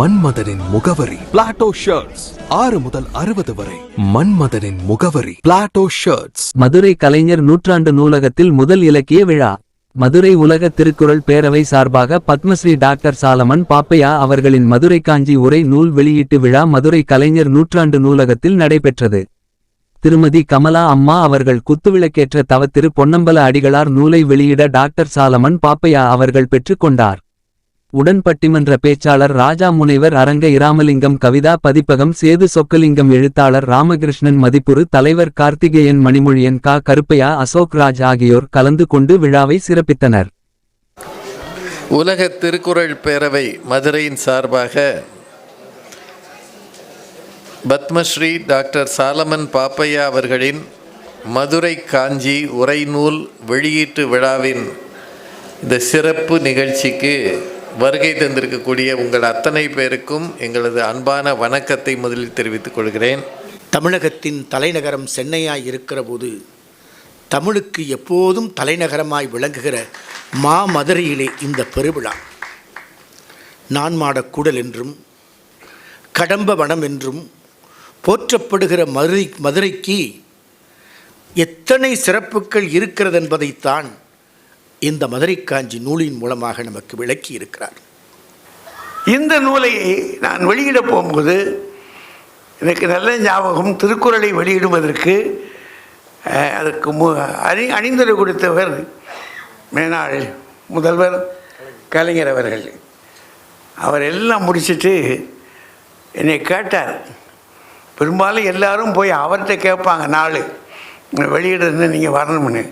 மன்மதனின் முகவரி. Plato shirts ஆறு முதல் அறுபது வரை. மன்மதனின் முகவரி. பிளாட்டோ ஷர்ட்ஸ் மதுரை கலைஞர் நூற்றாண்டு நூலகத்தில் முதல் இலக்கிய விழா. மதுரை உலக திருக்குறள் பேரவை சார்பாக பத்மஸ்ரீ டாக்டர் சாலமன் பாப்பையா அவர்களின் மதுரை காஞ்சி உரை நூல் வெளியீட்டு விழா மதுரை கலைஞர் நூற்றாண்டு நூலகத்தில் நடைபெற்றது. திருமதி கமலா அம்மா அவர்கள் குத்துவிளக்கேற்ற தவத்திரு பொன்னம்பல அடிகளார் நூலை வெளியிட டாக்டர் சாலமன் பாப்பையா அவர்கள் பெற்றுக் உடன்பட்டிமன்ற பேச்சாளர் ராஜா முனைவர் அரங்க இராமலிங்கம் கவிதா பதிப்பகம் சேது சொக்கலிங்கம் எழுத்தாளர் ராமகிருஷ்ணன் மதிப்புரு தலைவர் கார்த்திகேயன் மணிமொழியன் கா. கருப்பையா அசோக் ராஜ் ஆகியோர் கலந்து கொண்டு விழாவை சிறப்பித்தனர். உலக திருக்குறள் பேரவை மதுரையின் சார்பாக பத்மஸ்ரீ டாக்டர் சாலமன் பாப்பையா அவர்களின் மதுரை காஞ்சி உரைநூல் வெளியீட்டு விழாவின் இந்த சிறப்பு நிகழ்ச்சிக்கு வருகை தந்திருக்கக்கூடிய உங்கள் அத்தனை பேருக்கும் எங்களது அன்பான வணக்கத்தை முதலில் தெரிவித்துக் கொள்கிறேன். தமிழகத்தின் தலைநகரம் சென்னையாய் இருக்கிற போது தமிழுக்கு எப்போதும் தலைநகரமாய் விளங்குகிற மா மதுரையிலே இந்த பெருவிழா. நான்மாடக் கூடல் என்றும் கடம்ப வனம் என்றும் போற்றப்படுகிற மதுரை மதுரைக்கு எத்தனை சிறப்புகள் இருக்கிறது என்பதைத்தான் இந்த மதுரை காஞ்சி நூலின் மூலமாக நமக்கு விளக்கி இருக்கிறார். இந்த நூலை நான் வெளியிட போகும்போது எனக்கு நல்ல ஞாபகம் திருக்குறளை வெளியிடுவதற்கு அதற்கு மு அணி அணிந்துரை கொடுத்தவர் மேனாள் முதல்வர் கலைஞர் அவர்கள். அவர் எல்லாம் முடிச்சுட்டு என்னை கேட்டார். பெரும்பாலும் எல்லாரும் போய் அவர்கிட்ட கேட்பாங்க நாள் வெளியிடுறதுன்னு நீங்கள் வரணும்னு.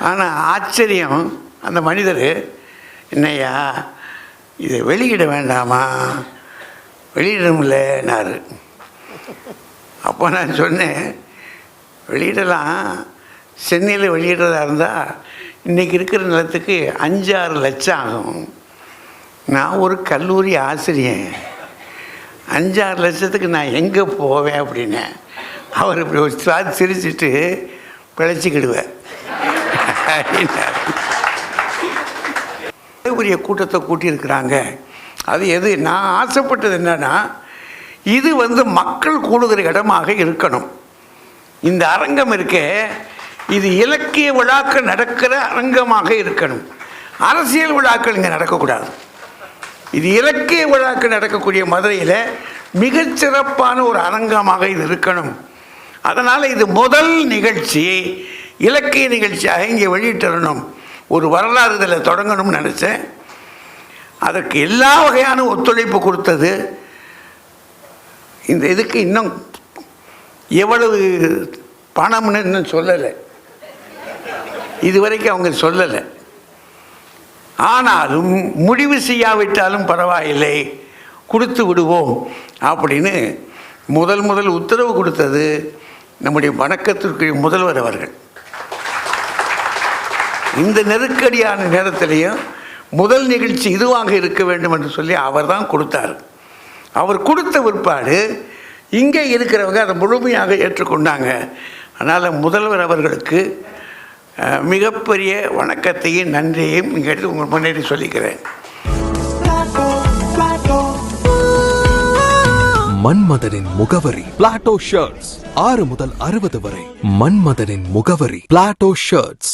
ஆனால் ஆச்சரியம். அந்த மனிதர் என்னையா இதை வெளியிட வேண்டாமா? வெளியிடணும்லன்னாரு அப்போ நான் சொன்னேன் வெளியிடலாம். சென்னையில் வெளியிடுறதா இருந்தால் இன்றைக்கி இருக்கிற நிலத்துக்கு அஞ்சாறு லட்சம் ஆகும். நான் ஒரு கல்லூரி ஆசிரியன். அஞ்சாறு லட்சத்துக்கு நான் எங்கே போவேன்? அப்படின்னேன். அவர் இப்படி ஒரு சாதி சிரிச்சிட்டு பிழைச்சிக்கிடுவேன் அப்படின்னார் பெரிய கூட்டத்தை கூட்டியிருக்கிறாங்க. அது எது? நான் ஆசைப்பட்டது என்னன்னா இது வந்து மக்கள் கூடுகிற இடமாக இருக்கணும். இந்த அரங்கம் இருக்க இது இலக்கிய விழாக்கள் நடக்கிற அரங்கமாக இருக்கணும். அரசியல் விழாக்கள் இங்கே நடக்கக்கூடாது. இது இலக்கிய விழாக்கள் நடக்கக்கூடிய மதுரையில் மிகச்சிறப்பான ஒரு அரங்கமாக இது இருக்கணும். அதனால் இது முதல் நிகழ்ச்சி. இலக்கிய நிகழ்ச்சியாக இங்கே வெளியிட்டிரணும். ஒரு வரலாறு இதில் தொடங்கணும்னு நினச்சேன். அதற்கு எல்லா வகையான ஒத்துழைப்பு கொடுத்தது. இந்த இதுக்கு இன்னும் எவ்வளவு பணம்னு இன்னும் சொல்லலை. இதுவரைக்கும் அவங்க சொல்லலை. ஆனாலும் முடிவு செய்யாவிட்டாலும் பரவாயில்லை கொடுத்து விடுவோம் அப்படின்னு முதல் முதல் உத்தரவு கொடுத்தது நம்முடைய வணக்கத்திற்கு முதல்வர் அவர்கள். இந்த நெருக்கடியான நேரத்திலையும் முதல் நிகழ்ச்சி இதுவாக இருக்க வேண்டும் என்று சொல்லி அவர் தான் கொடுத்தார். அவர் கொடுத்த பிற்பாடு இங்கே இருக்கிறவங்க அதை முழுமையாக ஏற்றுக்கொண்டாங்க. அதனால் முதல்வர் அவர்களுக்கு மிகப்பெரிய வணக்கத்தையும் நன்றியையும் இங்கே எடுத்து உங்கள் முன்னேறி சொல்லிக்கிறேன். மன்மதனின் முகவரி பிளாட்டோ ஷர்ட்ஸ் ஆறு முதல் அறுபது வரை மன்மதனின் முகவரி பிளாட்டோ ஷர்ட்ஸ்